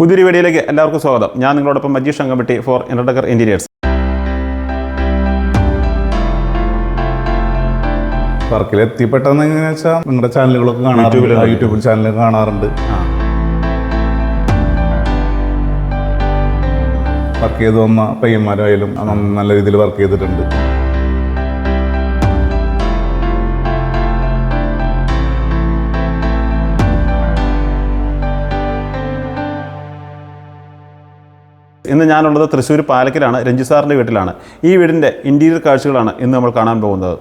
പുതിയൊരു വീഡിയോയിലേക്ക് എല്ലാവർക്കും സ്വാഗതം. ഞാൻ നിങ്ങളോടൊപ്പം Majeesh Angampatti for introducer interiors വർക്കിൽ എത്തിപ്പെട്ടെന്ന് എങ്ങനെയാ വെച്ചാൽ നിങ്ങളുടെ ചാനലുകളൊക്കെ കാണാറുണ്ട്. യൂട്യൂബിൽ ചാനൽ കാണാറുണ്ട്. വർക്ക് ചെയ്ത് വന്ന പയ്യന്മാരായാലും നല്ല രീതിയിൽ വർക്ക് ചെയ്തിട്ടുണ്ട്. ഇന്ന് ഞാനുള്ളത് തൃശ്ശൂർ പാലക്കിലാണ് രഞ്ജി സാറിന്റെ വീട്ടിലാണ്. ഈ വീടിന്റെ ഇന്റീരിയർ കാഴ്ചകളാണ് ഇന്ന് നമ്മൾ കാണാൻ പോകുന്നത്.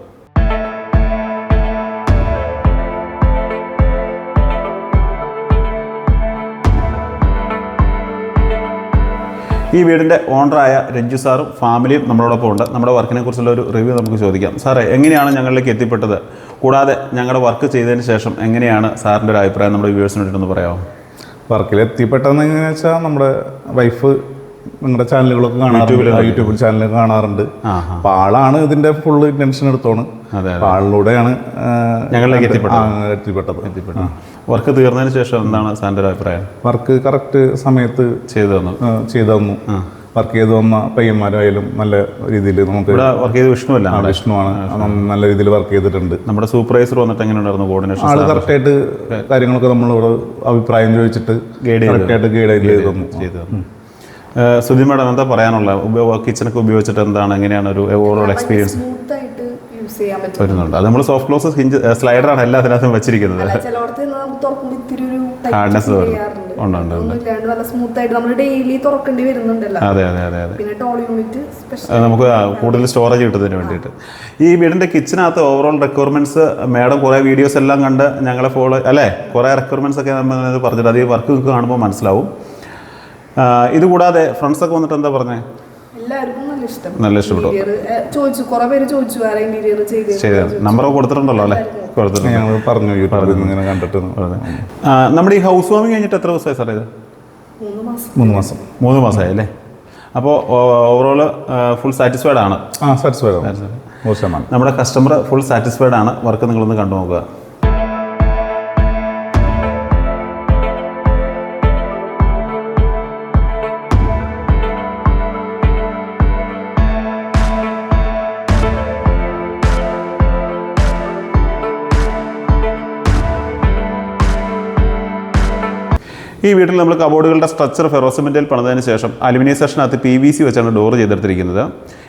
ഈ വീടിന്റെ ഓണറായ രഞ്ജു സാറും ഫാമിലിയും നമ്മളോടൊപ്പം ഉണ്ട്. നമ്മുടെ വർക്കിനെ കുറിച്ചുള്ള ഒരു റിവ്യൂ നമുക്ക് ചോദിക്കാം. സാറേ എങ്ങനെയാണ് ഞങ്ങളിലേക്ക് എത്തിപ്പെട്ടത്? കൂടാതെ ഞങ്ങളുടെ വർക്ക് ചെയ്തതിന് ശേഷം എങ്ങനെയാണ് സാറിന്റെ ഒരു അഭിപ്രായം നമ്മുടെ വ്യൂവേഴ്സിനോട് ഒന്ന് പറയാമോ? വർക്കിൽ എത്തിപ്പെട്ടതെന്ന് എങ്ങനെയാണെന്ന് വെച്ചാൽ നമ്മുടെ വൈഫ് നിങ്ങളുടെ ചാനലുകളൊക്കെ കാണാറുണ്ട്. യൂട്യൂബിൽ ചാനൽ കാണാറുണ്ട്. അപ്പൊ ആളാണ് ഇതിന്റെ ഫുള്ള് ടെൻഷൻ എടുത്തോണ്. ആളിലൂടെയാണ് ആ, ഞങ്ങളിലേക്ക് എത്തിപ്പെട്ടത്. ആ, എത്തിപ്പെട്ടത്. വർക്ക് തീർന്നതിന് ശേഷം എന്താണ് സാറിന്റെ ഒരു അഭിപ്രായം? വർക്ക് കറക്റ്റ് സമയത്ത് ചെയ്തു തന്നു. ചെയ്തു തന്നു. വർക്ക് ചെയ്തു വന്ന പയ്യന്മാരായാലും നല്ല രീതിയിൽ നമുക്ക് വർക്ക് ചെയ്ത് വിഷ്ണുവല്ല വിഷ്ണുവാണ്. നല്ല രീതിയിൽ വർക്ക് ചെയ്തിട്ടുണ്ട്. നമ്മുടെ സൂപ്പർവൈസർ വന്നിട്ട് എങ്ങനെ ഉണ്ടായിരുന്നു കോർഡിനേഷൻ ആൾ കറക്റ്റായിട്ട് കാര്യങ്ങളൊക്കെ നമ്മളോട് അഭിപ്രായം ചോദിച്ചിട്ട് ഗൈഡ് കറക്റ്റായിട്ട് ഗൈഡ് ചെയ്ത് തന്നു. ചെയ്തു തന്നു. സുധി മാഡം എന്താ പറയാനുള്ള കിച്ചണൊക്കെ ഉപയോഗിച്ചിട്ട് എന്താണ് എങ്ങനെയാണ് ഒരു ഓവറോൾ എക്സ്പീരിയൻസ് വരുന്നുണ്ട്. അത് നമ്മൾ സോഫ്റ്റ് ക്ലോസ് ഹിഞ്ച് സ്ലൈഡറാണ് വെച്ചിരിക്കുന്നത്. Hardness ടൈറ്റ് വരും. ചെയ്യാറുണ്ട്. ഉണ്ട്, അതെ അതെ അതെ അതെ. നമുക്ക് കൂടുതൽ സ്റ്റോറേജ് കിട്ടുന്നതിന് വേണ്ടിയിട്ട്. ഈ വീടിന്റെ കിച്ചനകത്ത് ഓവറോൾ റിക്വയർമെന്റ്സ് മാഡം കുറേ വീഡിയോസ് എല്ലാം കണ്ട് ഞങ്ങളെ ഫോളോ അല്ലേ? കുറേ റിക്വയർമെന്റ്സ് ഒക്കെ നമ്മൾ പറഞ്ഞിട്ട് അത് ഈ വർക്ക് നിങ്ങൾക്ക് കാണുമ്പോൾ മനസ്സിലാവും. ഒക്കെ ഫ്രണ്ട്സൊക്കെ വന്നിട്ട് എന്താ പറഞ്ഞേ? എല്ലാവർക്കും നല്ല ഇഷ്ടം. നല്ല ഇഷ്ടപ്പെട്ടു. ചോദിച്ചു കുറെ പേര് ചോദിച്ചു ഇന്റീരിയർ ചെയ്ത് നമ്പർ നമ്പറൊക്കെ കൊടുത്തിട്ടുണ്ടല്ലോ അല്ലേ? കൊടുത്തിട്ടുണ്ട്. ഞങ്ങൾ പറഞ്ഞു യൂട്യൂബിൽ നിന്ന് ഇങ്ങനെ കണ്ടിട്ട് നമ്മുടെ ഈ ഹൗസ് വാമിങ് കഴിഞ്ഞിട്ട് എത്ര ദിവസമായി സാറേ ഇത്? മൂന്ന് മാസം. മൂന്ന് മാസം. മൂന്ന് മാസമായി അല്ലേ? അപ്പോൾ ഓവറോൾ ഫുൾ സാറ്റിസ്ഫൈഡ് ആണ്. ആ സാറ്റിസ്ഫൈഡ് നമ്മുടെ കസ്റ്റമർ ഫുൾ സാറ്റിസ്ഫൈഡ് ആണ്. വർക്ക് നിങ്ങളൊന്ന് കണ്ടു നോക്കുക ഈ വീട്ടിൽ നമ്മൾ കബോർഡുകളുടെ സ്ട്രക്ചർ ഫെറോസിമെന്റിൽ പണിതതിന് ശേഷം അലുമിനിയസേഷനകത്ത് പി വി സി വെച്ചാണ് ഡോർ ചെയ്തെടുത്തിരിക്കുന്നത്.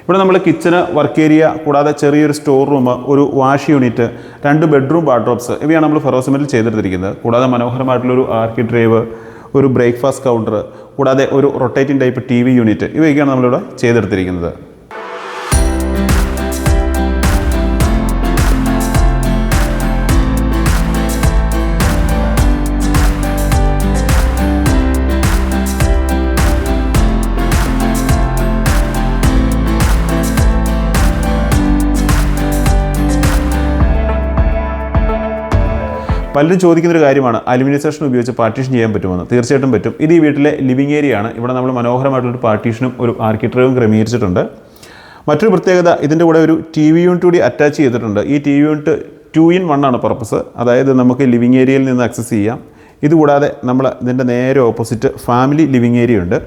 ഇവിടെ നമ്മൾ കിച്ചന് വർക്ക് ഏരിയ കൂടാതെ ചെറിയൊരു സ്റ്റോർ റൂം ഒരു വാഷ് യൂണിറ്റ് രണ്ട് ബെഡ്റൂം വാർഡ്രോപ്സ് ഇവയാണ് നമ്മൾ ഫെറോസിമെന്റിൽ ചെയ്തെടുത്തിരിക്കുന്നത്. കൂടാതെ മനോഹരമായിട്ടുള്ളൊരു ആർക്കി ഡ്രൈവ് ഒരു ബ്രേക്ക്ഫാസ്റ്റ് കൗണ്ടർ കൂടാതെ ഒരു rotating type T V unit ഇവയൊക്കെയാണ് നമ്മളിവിടെ ചെയ്തെടുത്തിരിക്കുന്നത്. പലരും ചോദിക്കുന്ന ഒരു കാര്യമാണ് അലുമിനിസേഷൻ സെഷൻ ഉപയോഗിച്ച് പാർട്ടീഷൻ ചെയ്യാൻ പറ്റുമെന്ന്. തീർച്ചയായിട്ടും പറ്റും. ഇത് ഈ വീട്ടിലെ ലിവിങ് ഏരിയ ആണ് ഇവിടെ നമ്മൾ മനോഹരമായിട്ടുള്ളൊരു പാർട്ടീഷനും ഒരു ആർക്കിടെക്ടറും ക്രമീകരിച്ചിട്ടുണ്ട്. മറ്റൊരു പ്രത്യേകത ഇതിന്റെ കൂടെ ഒരു ടി വി യൂണിറ്റ് കൂടി അറ്റാച്ച് ചെയ്തിട്ടുണ്ട്. ഈ T V unit two in one ആണ് പർപ്പസ്. അതായത് നമുക്ക് ലിവിങ് ഏരിയയിൽ നിന്ന് ആക്സസ് ചെയ്യാം. ഇതുകൂടാതെ നമ്മൾ ഇതിന്റെ നേരെ ഓപ്പോസിറ്റ് ഫാമിലി ലിവിങ് ഏരിയ ഉണ്ട്.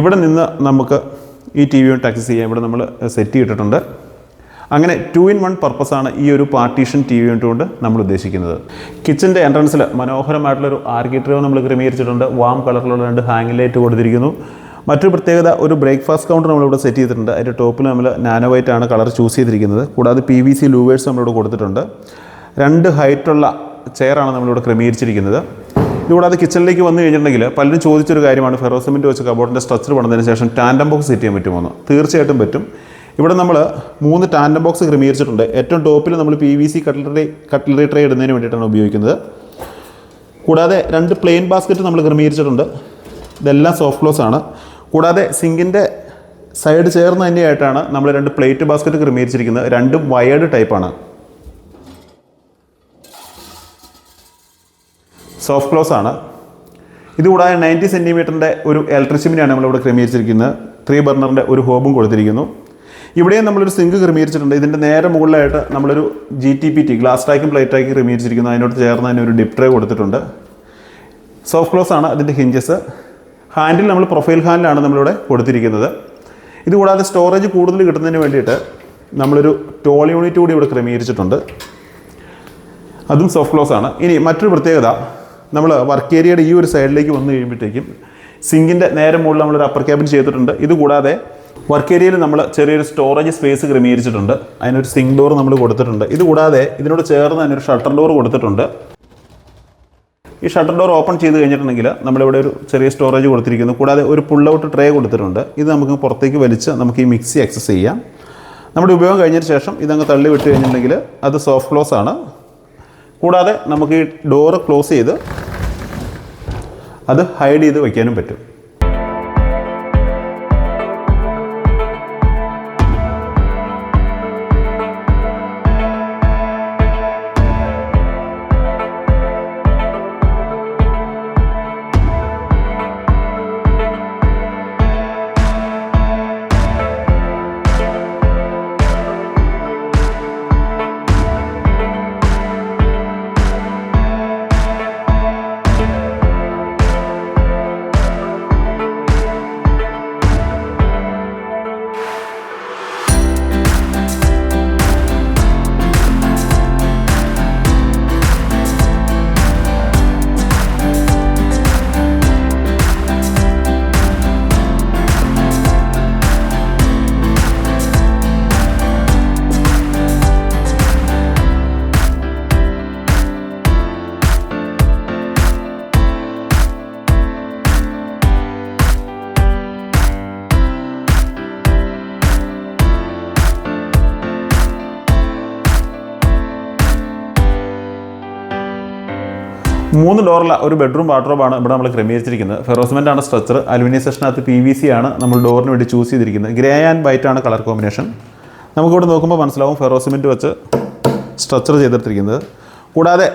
ഇവിടെ നിന്ന് നമുക്ക് ഈ ടി വി യൂണിറ്റ് ആക്സസ് ചെയ്യാം. ഇവിടെ നമ്മൾ സെറ്റ് ചെയ്തിട്ടുണ്ട്. അങ്ങനെ ടു ഇൻ വൺ പർപ്പസാണ് ഈ ഒരു പാർട്ടീഷൻ ടി വി കൊണ്ട് നമ്മൾ ഉദ്ദേശിക്കുന്നത്. കിച്ചന്റെ എൻട്രൻസിൽ മനോഹരമായിട്ടുള്ളൊരു ആർക്കിട്രോ നമ്മൾ ക്രമീകരിച്ചിട്ടുണ്ട്. വാം കളറിലുള്ള രണ്ട് ഹാങ് ലൈറ്റ് കൊടുത്തിരിക്കുന്നു. മറ്റൊരു പ്രത്യേകത ഒരു ബ്രേക്ക്ഫാസ്റ്റ് കൗണ്ടർ നമ്മളിവിടെ സെറ്റ് ചെയ്തിട്ടുണ്ട്. അതിന്റെ ടോപ്പിൽ നമ്മൾ നാനോ വൈറ്റ് ആണ് കളർ ചൂസ് ചെയ്തിരിക്കുന്നത്. കൂടാതെ പി വി സി ലൂവേഴ്സ് നമ്മളിവിടെ കൊടുത്തിട്ടുണ്ട്. രണ്ട് ഹൈറ്റുള്ള ചെയറാണ് നമ്മളിവിടെ ക്രമീകരിച്ചിരിക്കുന്നത്. ഇതുകൂടാതെ കിച്ചണിലേക്ക് വന്നു കഴിഞ്ഞിട്ടുണ്ടെങ്കിൽ പലരും ചോദിച്ചൊരു കാര്യമാണ്. ഫെറോസിമെന്റ് വെച്ച് കബോർഡിന്റെ സ്ട്രക്ചർ വന്നതിന് ശേഷം ടാൻഡം ബോക്സ് സെറ്റ് ചെയ്യാൻ പറ്റുമോ എന്ന്. തീർച്ചയായിട്ടും പറ്റും. ഇവിടെ നമ്മൾ മൂന്ന് ടാൻഡം ബോക്സ് ക്രമീകരിച്ചിട്ടുണ്ട്. ഏറ്റവും ടോപ്പിൽ നമ്മൾ P V C cutlery cutlery tray ഇടുന്നതിന് വേണ്ടിയിട്ടാണ് ഉപയോഗിക്കുന്നത്. കൂടാതെ രണ്ട് പ്ലെയിൻ ബാസ്ക്കറ്റ് നമ്മൾ ക്രമീകരിച്ചിട്ടുണ്ട്. ഇതെല്ലാം സോഫ്റ്റ് ക്ലോസ് ആണ്. കൂടാതെ സിങ്കിന്റെ സൈഡ് ചേർന്ന് തന്നെയായിട്ടാണ് നമ്മൾ രണ്ട് പ്ലേറ്റ് ബാസ്ക്കറ്റ് ക്രമീകരിച്ചിരിക്കുന്നത്. രണ്ടും വയേർഡ് ടൈപ്പാണ് സോഫ്റ്റ് ക്ലോസ് ആണ്. ഇതുകൂടാതെ നയന്റി സെന്റിമീറ്ററിന്റെ ഒരു ഇലക്ട്രിക് ചിമ്മിനിയാണ് നമ്മളിവിടെ ക്രമീകരിച്ചിരിക്കുന്നത്. ത്രീ ബർണറിന്റെ ഒരു ഹോബും കൊടുത്തിരിക്കുന്നു. ഇവിടെയും നമ്മളൊരു സിങ്ക് ക്രമീകരിച്ചിട്ടുണ്ട്. ഇതിന്റെ നേരെ മുകളിലായിട്ട് നമ്മളൊരു G T P T glass ടാക്കും plate ആക്കി ക്രമീകരിച്ചിരിക്കുന്നു. അതിനോട് ചേർന്ന് അതിനൊരു ഡിപ് ട്രേ കൊടുത്തിട്ടുണ്ട്. സോഫ്റ്റ് ക്ലോസ് ആണ് അതിന്റെ ഹിഞ്ചസ് ഹാൻഡിൽ നമ്മൾ പ്രൊഫൈൽ ഹാൻഡിലാണ് നമ്മളിവിടെ കൊടുത്തിരിക്കുന്നത്. ഇതുകൂടാതെ സ്റ്റോറേജ് കൂടുതൽ കിട്ടുന്നതിന് വേണ്ടിയിട്ട് നമ്മളൊരു ടോൾ യൂണിറ്റ് കൂടി ഇവിടെ ക്രമീകരിച്ചിട്ടുണ്ട്. അതും സോഫ്റ്റ് ക്ലോസ് ആണ്. ഇനി മറ്റൊരു പ്രത്യേകത നമ്മൾ വർക്ക് ഏരിയയുടെ ഈ ഒരു സൈഡിലേക്ക് വന്നു കഴിയുമ്പോഴത്തേക്കും സിങ്കിന്റെ നേരെ മുകളിൽ നമ്മളൊരു അപ്പർ ക്യാബിൻ ചെയ്തിട്ടുണ്ട്. ഇതുകൂടാതെ വർക്ക് ഏരിയയിൽ നമ്മൾ ചെറിയൊരു സ്റ്റോറേജ് സ്പേസ് ക്രമീകരിച്ചിട്ടുണ്ട്. അതിനൊരു സിങ്ക് ഡോർ നമ്മൾ കൊടുത്തിട്ടുണ്ട്. ഇതുകൂടാതെ ഇതിനോട് ചേർന്ന് ഒരു ഷട്ടർ ഡോർ കൊടുത്തിട്ടുണ്ട്. ഈ ഷട്ടർ ഡോർ ഓപ്പൺ ചെയ്ത് കഴിഞ്ഞിട്ടുണ്ടെങ്കിൽ നമ്മളിവിടെ ഒരു ചെറിയ സ്റ്റോറേജ് കൊടുത്തിരിക്കുന്നു. കൂടാതെ ഒരു പുൾ ഔട്ട് ട്രേ കൊടുത്തിട്ടുണ്ട്. ഇത് നമുക്ക് പുറത്തേക്ക് വലിച്ച് നമുക്ക് ഈ മിക്സി ആക്സസ് ചെയ്യാം. നമ്മുടെ ഉപയോഗം കഴിഞ്ഞതിന് ശേഷം ഇതങ്ങ് തള്ളി വിട്ട് കഴിഞ്ഞിട്ടുണ്ടെങ്കിൽ അത് സോഫ്റ്റ് ക്ലോസ് ആണ്. കൂടാതെ നമുക്ക് ഈ ഡോറ് ക്ലോസ് ചെയ്ത് അത് ഹൈഡ് ചെയ്ത് വയ്ക്കാനും പറ്റും. മൂന്ന് ഡോറുള്ള ഒരു ബെഡ്റൂം വാർഡ്രോബാണ് ഇവിടെ നമ്മൾ ക്രമീകരിച്ചിരിക്കുന്നത്. ഫെറോസ്മെന്റ് ആണ് സ്ട്രക്ചർ അലുമിനിയം സെഷനകത്ത് പി വി സി ആണ് നമ്മൾ ഡോറിന് വേണ്ടി ചൂസ് ചെയ്തിരിക്കുന്നത്. ഗ്രേ ആൻഡ് വൈറ്റ് ആണ് കളർ കോമ്പിനേഷൻ നമുക്കിവിടെ നോക്കുമ്പോൾ മനസ്സിലാവും ഫെറോസിമെന്റ് വെച്ച് സ്ട്രക്ചർ ചെയ്തെടുത്തിരിക്കുന്നത് കൂടാതെ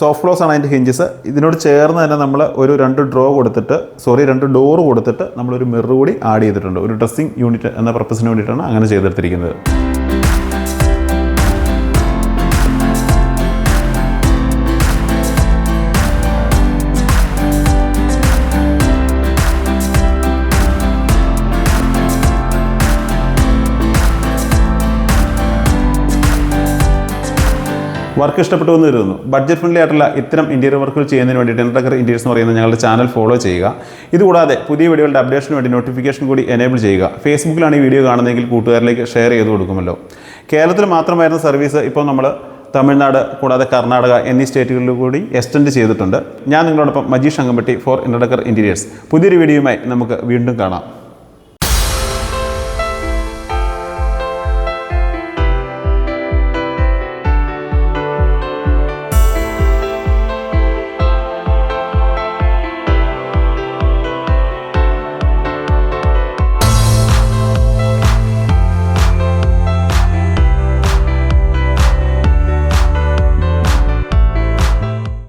സോഫ്റ്റ് ക്ലോസ് ആണ് അതിന്റെ ഹിഞ്ചസ് ഇതിനോട് ചേർന്ന് തന്നെ നമ്മൾ ഒരു രണ്ട് ഡ്രോ കൊടുത്തിട്ട് സോറി രണ്ട് ഡോർ കൊടുത്തിട്ട് നമ്മളൊരു മിറർ കൂടി ആഡ് ചെയ്തിട്ടുണ്ട്. ഒരു ഡ്രസ്സിംഗ് യൂണിറ്റ് എന്ന പർപ്പസിന് വേണ്ടിയിട്ടാണ് അങ്ങനെ ചെയ്തെടുത്തിരിക്കുന്നത് വർക്ക് ഇഷ്ടപ്പെട്ടു എന്ന് കരുതുന്നു. ബഡ്ജറ്റ് ഫ്രണ്ട്ലി ആയിട്ടുള്ള ഇത്തരം ഇന്റീരിയർ വർക്കുകൾ ചെയ്യുന്നതിന് വേണ്ടിയിട്ട് ടക്കർ ഇന്റീരിയർസ് എന്ന് പറയുന്ന ഞങ്ങളുടെ ചാനൽ ഫോളോ ചെയ്യുക. ഇതുകൂടാതെ പുതിയ വീഡിയോകളുടെ അപ്ഡേഷന് വേണ്ടി നോട്ടിഫിക്കേഷൻ കൂടി എനേബിൾ ചെയ്യുക. ഫേസ്ബുക്കിലാണ് ഈ വീഡിയോ കാണുന്നതെങ്കിൽ കൂട്ടുകാരിലേക്ക് ഷെയർ ചെയ്ത് കൊടുക്കുമല്ലോ. കേരളത്തിൽ മാത്രമായിരുന്ന സർവീസ് ഇപ്പോൾ നമ്മൾ തമിഴ്നാട് കൂടാതെ കർണാടക എന്നീ സ്റ്റേറ്റുകളിൽ കൂടി എക്സ്റ്റെൻഡ് ചെയ്തിട്ടുണ്ട്. ഞാൻ നിങ്ങളോടൊപ്പം Majeesh Angampatti for introducer interiors പുതിയൊരു വീഡിയോയുമായി നമുക്ക് വീണ്ടും കാണാം.